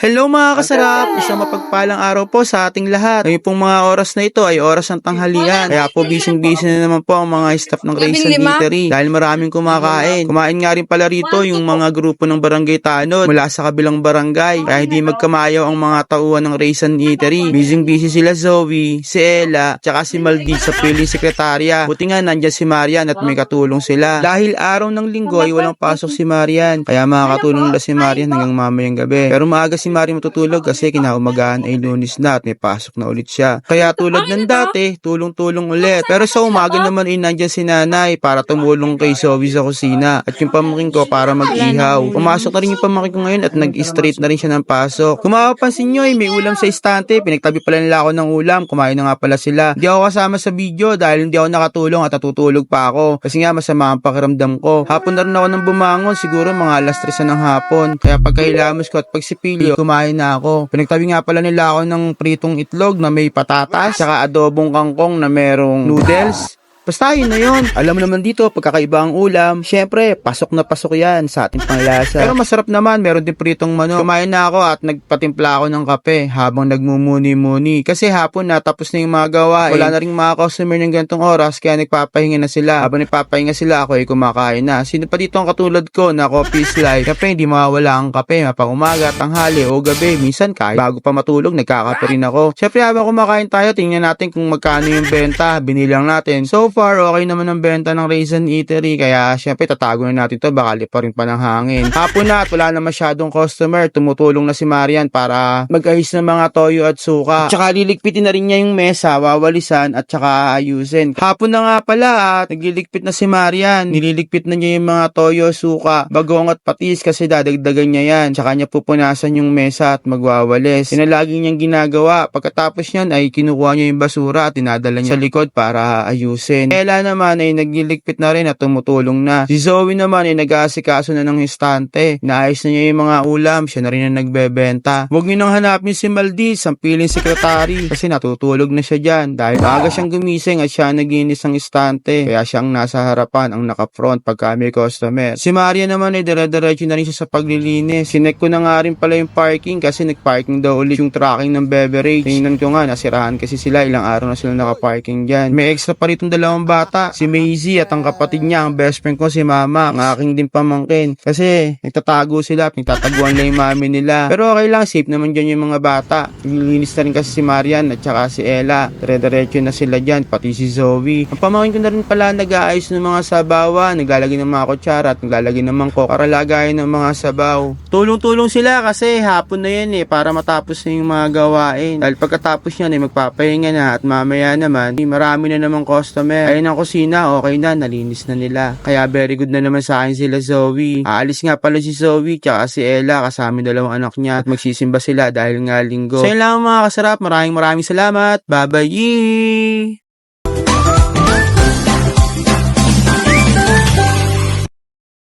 Hello mga kasarap! Isang mapagpalang araw po sa ating lahat. Ngayon pong mga oras na ito ay oras ng tanghalian. Kaya po busy-busy na naman po ang mga staff ng Grace and lima. Eatery dahil maraming kumakain. Kumain nga rin pala rito yung mga grupo ng Barangay Tanod mula sa kabilang barangay. Kaya hindi magkamayaw ang mga tauhan ng Grace and Eatery. Busy-busy sila Zoe, si Ella, tsaka si Maldi sa piling sekretarya. Buti nga nandyan si Marian at may katulong sila. Dahil araw ng linggo ay walang pasok si Marian. Kaya makakatulong nila si Marian hanggang mamayang gabi. Pero maaga si Marian matutulog kasi kinaumagahan ay lunis na at may pasok na ulit siya. Kaya tulad ng dati, tulong-tulong ulit. Pero sa umaga naman ay nandyan si nanay para tumulong kay Zoe sa kusina. At yung pamangkin ko para mag-ihaw. Pumasok na rin yung pamangkin ko ngayon at nag-straight na rin siya ng pasok. Kung mapapansin nyo ay may ulam sa istante. Pinagtabi pala nila ako ng ulam. Kumain na nga pala sila. Hindi ako kasama sa video dahil hindi ako nakatulong at natutulog pa ako. Kasi nga masama ang pakiramdam ko. Hapon na rin ako nang bumangon. Siguro mga alas 3 na ng hapon. Kaya pagkahilamos ko at pagsipilyo, kumain na ako. Pinagtabi nga pala nila ako ng pritong itlog na may patatas, saka adobong kangkong na merong noodles. Basta yun na yun. Alam mo naman dito, pagkakaiba ang ulam, syempre, pasok na pasok yan sa ating panglasa. Pero masarap naman, meron din pritong manok. Kumain na ako at nagpatimpla ako ng kape habang nagmumuni-muni. Kasi hapon na, tapos na yung mga gawain. Wala na rin mga customer ng gantong oras, kaya nagpapahinga na sila. Habang nagpapahinga sila, ako ay kumakain na. Sino pa dito ang katulad ko na coffee life? Siyempre, hindi mawawala ang kape. Mapang umaga, tanghali, o gabi. Minsan, kahit bago pa matulog, nagkakape rin ako. Siyempre, habang kumakain tayo, tingnan natin kung magkano yung benta. Binilang natin. So far, okay naman ang benta ng Raisin Eatery. Kaya, syempre, tatago na natin to. Baka lipa rin pa ng hangin. Hapon na at wala na masyadong customer. Tumutulong na si Marian para mag-ayos ng mga toyo at suka. Tsaka liligpitin na rin niya yung mesa, wawalisan at tsaka ayusin. Hapon na nga pala at nagliligpit na si Marian. Nililigpit na niya yung mga toyo, suka, bagong at patis kasi dadagdagan niya yan. Tsaka niya pupunasan yung mesa at magwawalis. Yan lagi niyang ginagawa. Pagkatapos niyan ay kinukuha niya yung basura at tinadala niya sa likod para ayusin. Ella naman ay nagliligpit na rin at tumutulong na. Si Zoe naman ay nag-aasikaso na ng istante. Naayos na niya yung mga ulam. Siya na rin ang nagbebenta. Huwag niyo nang hanapin si Maldiz, ang piling sekretary. Kasi natutulog na siya dyan. Dahil maaga siyang gumising at siya ang naginis ng istante. Kaya siyang nasa harapan, ang naka-front pagka may customer. Si Maria naman ay dire-diretso na rin siya sa paglilinis. Sinek ko na nga rin pala yung parking kasi nag-parking daw ulit yung tracking ng beverage. Tingnan ko nga, nasirahan kasi sila. Ilang araw na sila naka-parking dyan. May extra pa rin dalawang bata. Si Maisie at ang kapatid niya, ang best friend ko si Mama, ang aking din pamangkin. Kasi nagtatago sila, pinagtataguan lang yung mami nila. Pero okay lang, safe naman dyan yung mga bata. Naglilinis na rin kasi si Marian at saka si Ella. Dire-diretso na sila dyan, pati si Zoe. Ang pamangkin ko na rin pala nag-aayos ng mga sabawa, naglalagay ng mga kutsara at naglalagay ng mangkok para lagayin ng mga sabaw. Tulong-tulong sila kasi hapon na yan eh, para matapos na yung mga gawain. Dahil pagkatapos yan ay magpapahinga na at mamaya naman, eh, marami na namang customer. Ayun ang kusina, okay na, nalinis na nila. Kaya very good na naman sa akin sila Zoe. Aalis nga pala si Zoe, tsaka si Ella, kasama dalawang anak niya at magsisimba sila dahil nga linggo. So yun lang mga kasarap, maraming maraming salamat. Bye-bye!